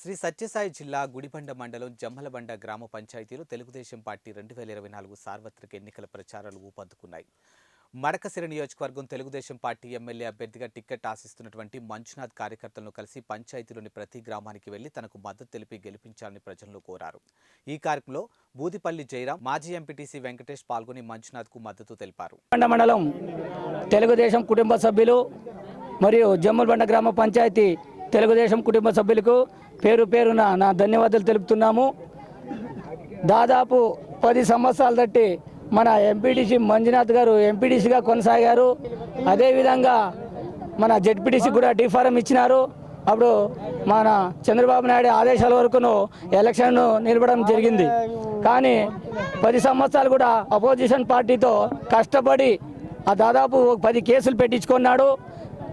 శ్రీ సత్యసాయి జిల్లా గుడిబండ మండలం జమ్మలబండ గ్రామ పంచాయతీలో తెలుగుదేశం పార్టీ రెండు వేల ఇరవై నాలుగు సార్వత్రిక ఎన్నికల ప్రచారాలు ఊపందుకున్నాయి. మడకసిరి నియోజకవర్గం తెలుగుదేశం పార్టీ ఎమ్మెల్యే అభ్యర్థిగా టికెట్ ఆశిస్తున్నటువంటి మంజునాథ్ కార్యకర్తలను కలిసి పంచాయతీలోని ప్రతి గ్రామానికి వెళ్ళి తనకు మద్దతు తెలిపి గెలిపించాలని ప్రజలను కోరారు. ఈ కార్యక్రమంలో బూదిపల్లి జయరాం మాజీ ఎంపీటీసీ వెంకటేష్ పాల్గొని మంజునాథ్కు మద్దతు తెలిపారు. మండలం తెలుగుదేశం కుటుంబ సభ్యులు మరియు జమ్మలబండ గ్రామ పంచాయతీ తెలుగుదేశం కుటుంబ సభ్యులకు పేరు పేరున నా ధన్యవాదాలు తెలుపుతున్నాము. దాదాపు పది సంవత్సరాలు తట్టి మన ఎంపీటీసీ మంజునాథ్ గారు ఎంపీటీసీగా కొనసాగారు. అదేవిధంగా మన జెడ్పీటీసీ కూడా డిఫారం ఇచ్చినారు. అప్పుడు మన చంద్రబాబు నాయుడు ఆదేశాల వరకును ఎలక్షన్ నిలబడడం జరిగింది. కానీ పది సంవత్సరాలు కూడా అపోజిషన్ పార్టీతో కష్టపడి ఆ దాదాపు పది కేసులు పెట్టించుకున్నాడు.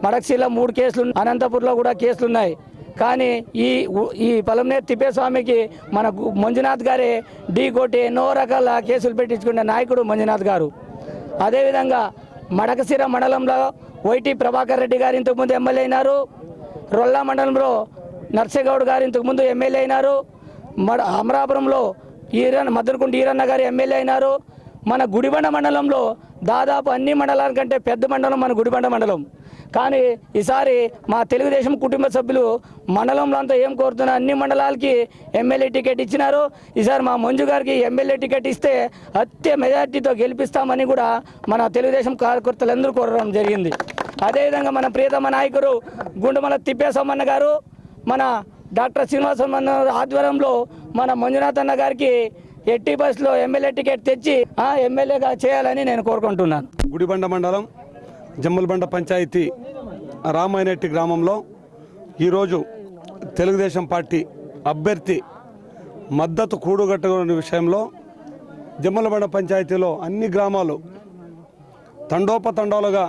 మడక్సిలో మూడు కేసులు అనంతపూర్లో కూడా కేసులు ఉన్నాయి కానీ ఈ ఈ పలంనేరు తిప్పేస్వామికి మన గు- మంజునాథ్ గారే ఢీ కొట్టి ఎన్నో రకాల కేసులు పెట్టించుకునే నాయకుడు మంజునాథ్ గారు. అదేవిధంగా మడకసిర మండలంలో వైటి ప్రభాకర్ రెడ్డి గారు ఇంతకుముందు ఎమ్మెల్యే అయినారు. రొల్లా మండలంలో నర్సేగౌడ్ గారు ఇంతకుముందు ఎమ్మెల్యే అయినారు. మడ అమరాపురంలో ఈరన్ మద్దనకుంట ఈరన్న గారు ఎమ్మెల్యే అయినారు. మన గుడిబండ మండలంలో దాదాపు అన్ని మండలాల కంటే పెద్ద మండలం మన గుడిబండ మండలం. కానీ ఈసారి మా తెలుగుదేశం కుటుంబ సభ్యులు మండలంలో అంతా ఏం కోరుతున్నా అన్ని మండలాలకి ఎమ్మెల్యే టికెట్ ఇచ్చినారు. ఈసారి మా మంజు గారికి ఎమ్మెల్యే టికెట్ ఇస్తే అత్య మెజార్టీతో గెలిపిస్తామని కూడా మన తెలుగుదేశం కార్యకర్తలందరూ కోరడం జరిగింది. అదేవిధంగా మన ప్రియతమ నాయకుడు గుండమల తిప్పేసమ్మన్న గారు మన డాక్టర్ శ్రీనివాసమ్మన్న ఆధ్వర్యంలో మన మంజునాథ్ అన్న గారికి ఎట్టి బస్సులో ఎమ్మెల్యే టికెట్ తెచ్చి ఎమ్మెల్యేగా చేయాలని నేను కోరుకుంటున్నాను. గుడిబండ మండలం జమ్మలబండ పంచాయతీ రామాయనట్టి గ్రామంలో ఈరోజు తెలుగుదేశం పార్టీ అభ్యర్థి మద్దతు కూడుగట్టుకునే విషయంలో జమ్మలబండ పంచాయతీలో అన్ని గ్రామాలు తండోపతండాలుగా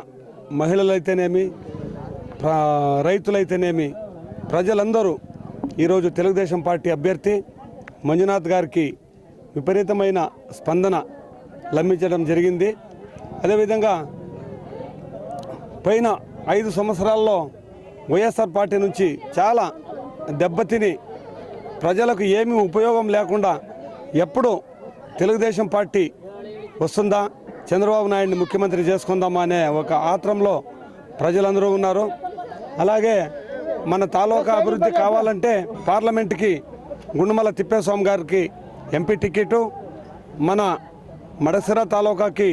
మహిళలైతేనేమి రైతులైతేనేమి ప్రజలందరూ ఈరోజు తెలుగుదేశం పార్టీ అభ్యర్థి మంజునాథ్ గారికి విపరీతమైన స్పందన లభించడం జరిగింది. అదేవిధంగా పైన ఐదు సంవత్సరాల్లో వైఎస్ఆర్ పార్టీ నుంచి చాలా దెబ్బతిని ప్రజలకు ఏమీ ఉపయోగం లేకుండా ఎప్పుడు తెలుగుదేశం పార్టీ వస్తుందా చంద్రబాబు నాయుడిని ముఖ్యమంత్రి చేసుకుందామా అనే ఒక ఆత్రంలో ప్రజలందరూ ఉన్నారు. అలాగే మన తాలూకా అభివృద్ధి కావాలంటే పార్లమెంట్కి గుండుమల తిప్పేస్వామి గారికి ఎంపీ టికెటు మన మడసిర తాలూకాకి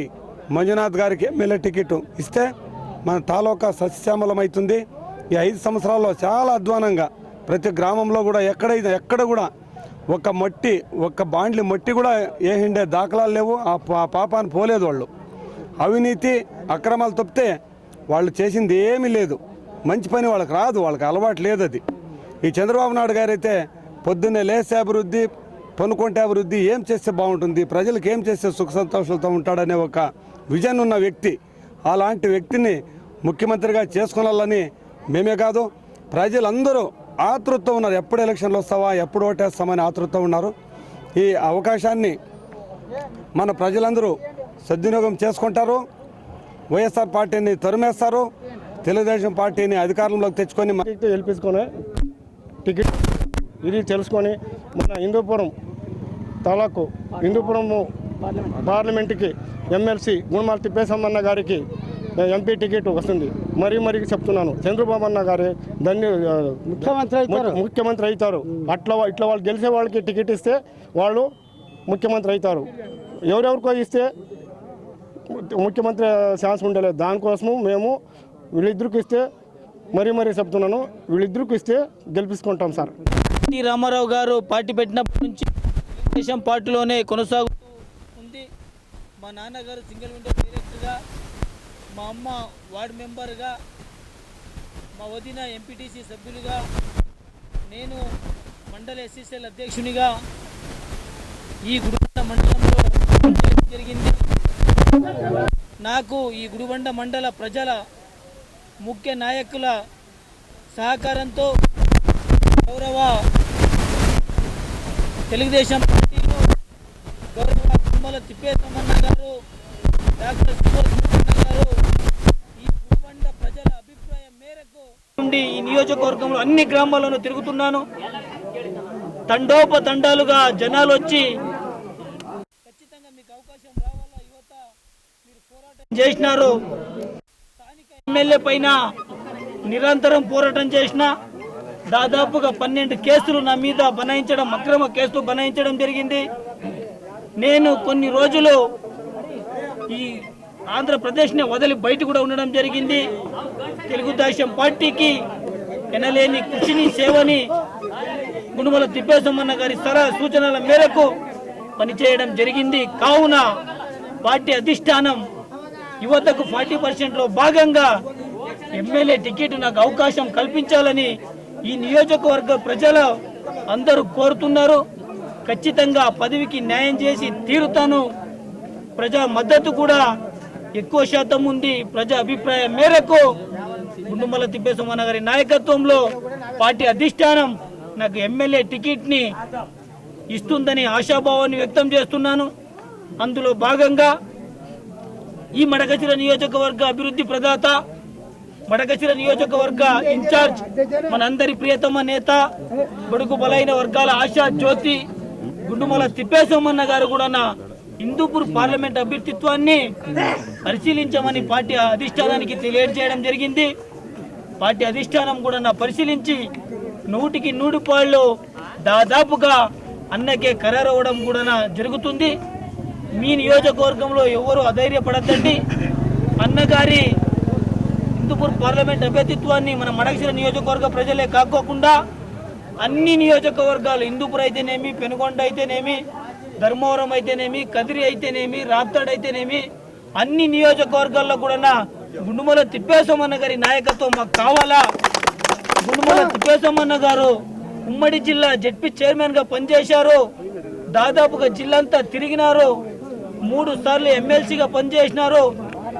మంజునాథ్ గారికి ఎమ్మెల్యే టికెట్ ఇస్తే మన తాలూకా సస్యశ్యామలమవుతుంది ఈ ఐదు సంవత్సరాల్లో చాలా అధ్వానంగా ప్రతి గ్రామంలో కూడా ఎక్కడైనా ఎక్కడ కూడా ఒక మట్టి ఒక బాండ్లి మట్టి కూడా ఏ హిండే దాఖలాలు లేవు. ఆ పా- పాపాన్ని పోలేదు వాళ్ళు. అవినీతి అక్రమాలు తప్పితే వాళ్ళు చేసింది ఏమీ లేదు. మంచి పని వాళ్ళకి రాదు వాళ్ళకి అలవాటు లేదు అది. ఈ చంద్రబాబు నాయుడు గారైతే పొద్దున్నే లేసే అభివృద్ధి పనుకుంటే అభివృద్ధి ఏం చేస్తే బాగుంటుంది? ప్రజలకు ఏం చేస్తే సుఖ సంతోషాలతో ఉంటాడనే ఒక విజన్ ఉన్న వ్యక్తి. అలాంటి వ్యక్తిని ముఖ్యమంత్రిగా చేసుకోవాలని మేమే కాదు ప్రజలందరూ ఆతృత ఉన్నారు. ఎప్పుడు ఎలక్షన్లు వస్తావా ఎప్పుడు ఓటేస్తామని ఆతృత ఉన్నారు. ఈ అవకాశాన్ని మన ప్రజలందరూ సద్వినియోగం చేసుకుంటారు. వైఎస్ఆర్ పార్టీని తరిమేస్తారు. తెలుగుదేశం పార్టీని అధికారంలోకి తెచ్చుకొని టికెట్ గెలిపించుకొని టికెట్ ఇది తెలుసుకొని మన హిందూపురం తాలూకు హిందూపురం పార్లమెంట్కి ఎమ్మెల్సీ గుణమాల తిప్పేసమ్మన్న గారికి ఎంపీ టికెట్ వస్తుంది. మరీ మరీ చెప్తున్నాను. చంద్రబాబు అన్న గారి ధన్య ముఖ్యమంత్రి అవుతారు. ముఖ్యమంత్రి అవుతారు. అట్లా ఇట్లా వాళ్ళు గెలిచే వాళ్ళకి టికెట్ ఇస్తే వాళ్ళు ముఖ్యమంత్రి అవుతారు. ఎవరెవరికో ఇస్తే ముఖ్యమంత్రి ఛాన్స్ ఉండలేదు దానికోసము మేము వీళ్ళిద్దరికి ఇస్తే మరీ మరీ చెప్తున్నాను. వీళ్ళిద్దరికి ఇస్తే గెలిపించుకుంటాం సార్. ఎన్టీ రామారావు గారు పార్టీ పెట్టినప్పటి నుంచి తెలుగుదేశం పార్టీలోనే కొనసాగుతూ ఉంది. మా నాన్నగారు సింగిల్ విండో డైరెక్టర్గా మా అమ్మ వార్డు మెంబర్గా మా వదిన ఎంపీటీసీ సభ్యులుగా నేను మండల ఎస్సీసీఎల్ అధ్యక్షునిగా ఈ గుడిబండ మండలంలో జరిగింది. నాకు ఈ గుడిబండ మండల ప్రజల ముఖ్య నాయకుల సహకారంతో గౌరవ తెలుగుదేశం పార్టీలో గౌరవ తుమ్మల తిప్పేసమ్మన్న గారు డాక్టర్ సుభాష్ గారు ఈ గుడిబండ ప్రజల అభిప్రాయం మేరకు నుండి ఈ నియోజకవర్గంలో అన్ని గ్రామాల్లోనూ తిరుగుతున్నాను. తండోపతండాలుగా జనాలు వచ్చి చేసినారు. ఎమ్మెల్యే పైన నిరంతరం పోరాటం చేసిన దాదాపుగా పన్నెండు కేసులు నా మీద బనాయించడం అక్రమ కేసులు బనాయించడం జరిగింది. నేను కొన్ని రోజులు ఈ ఆంధ్రప్రదేశ్ని వదిలి బయట కూడా ఉండడం జరిగింది. తెలుగుదేశం పార్టీకి ఎనలేని కృషిని సేవని గుణమల తిప్పేసమ్మన్న గారి సలహా సూచనల మేరకు పనిచేయడం జరిగింది. కావున పార్టీ అధిష్టానం యువతకు ఫార్టీ పర్సెంట్లో భాగంగా ఎమ్మెల్యే టికెట్ నాకు అవకాశం కల్పించాలని ఈ నియోజకవర్గ ప్రజలు అందరూ కోరుతున్నారు. ఖచ్చితంగా పదవికి న్యాయం చేసి తీరుతాను. ప్రజా మద్దతు కూడా ఎక్కువ శాతం ఉంది. ప్రజా అభిప్రాయం మేరకు గుండుమల తిప్పేసమ్మన్న గారి నాయకత్వంలో పార్టీ అధిష్టానం నాకు ఎమ్మెల్యే టికెట్ని ఇస్తుందని ఆశాభావాన్ని వ్యక్తం చేస్తున్నాను. అందులో భాగంగా ఈ మడకచిర నియోజకవర్గ అభివృద్ధి ప్రదాత మడకచిర నియోజకవర్గ ఇన్ఛార్జ్ మనందరి ప్రియతమ నేత బడుగు బలైన వర్గాల ఆశా జ్యోతి గుండుమల తిప్పేసోమన్న గారు కూడా నా హిందూపూర్ పార్లమెంట్ అభ్యర్థిత్వాన్ని పరిశీలించమని పార్టీ అధిష్టానానికి తెలియజేయడం జరిగింది. పార్టీ అధిష్టానం కూడా నా పరిశీలించి నూటికి నూరు పాళ్ళు దాదాపుగా అన్నకే ఖరారవ్వడం కూడా జరుగుతుంది. మీ నియోజకవర్గంలో ఎవరు అధైర్యపడద్దండి. అన్నగారి హిందూపూర్ పార్లమెంట్ అభ్యర్థిత్వాన్ని మన మడకశిర నియోజకవర్గ ప్రజలే కాకోకుండా అన్ని నియోజకవర్గాలు హిందూపూర్ అయితేనేమి పెనుగొండ అయితేనేమి ధర్మవరం అయితేనేమి కదిరి అయితేనేమి రాప్తాడ్ అయితేనేమి అన్ని నియోజకవర్గాల్లో కూడా గుండుమల తిప్పేసమన్న గారి నాయకత్వం మాకు కావాలా? గుండుమల తిప్పేసమన్న గారు ఉమ్మడి జిల్లా జడ్పీ చైర్మన్గా పనిచేశారు. దాదాపుగా జిల్లా అంతా తిరిగినారు. మూడు సార్లు ఎమ్మెల్సీగా పనిచేసినారు.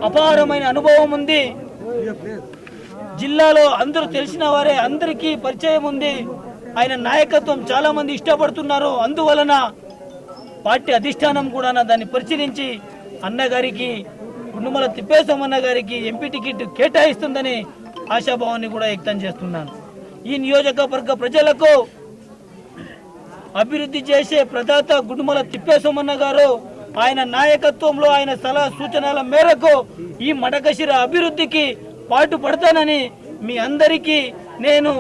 అపారమైన అనుభవం ఉంది. జిల్లాలో అందరూ తెలిసిన వారే అందరికీ పరిచయం ఉంది. ఆయన నాయకత్వం చాలా మంది ఇష్టపడుతున్నారు. అందువలన పార్టీ అధిష్టానం కూడా దాన్ని పరిశీలించి అన్నగారికి గుండుమల తిప్పేసమన్న గారికి ఎంపీ టికెట్ కేటాయిస్తుందని ఆశాభావాన్ని కూడా వ్యక్తం చేస్తున్నాను. ఈ నియోజకవర్గ ప్రజలకు అభివృద్ధి చేసే ప్రదాత గుడుమల తిప్పేసోమన్న గారు ఆయన నాయకత్వంలో ఆయన సలహా సూచనల మేరకు ఈ మడకశిర అభివృద్ధికి పాటు పడతానని మీ అందరికీ నేను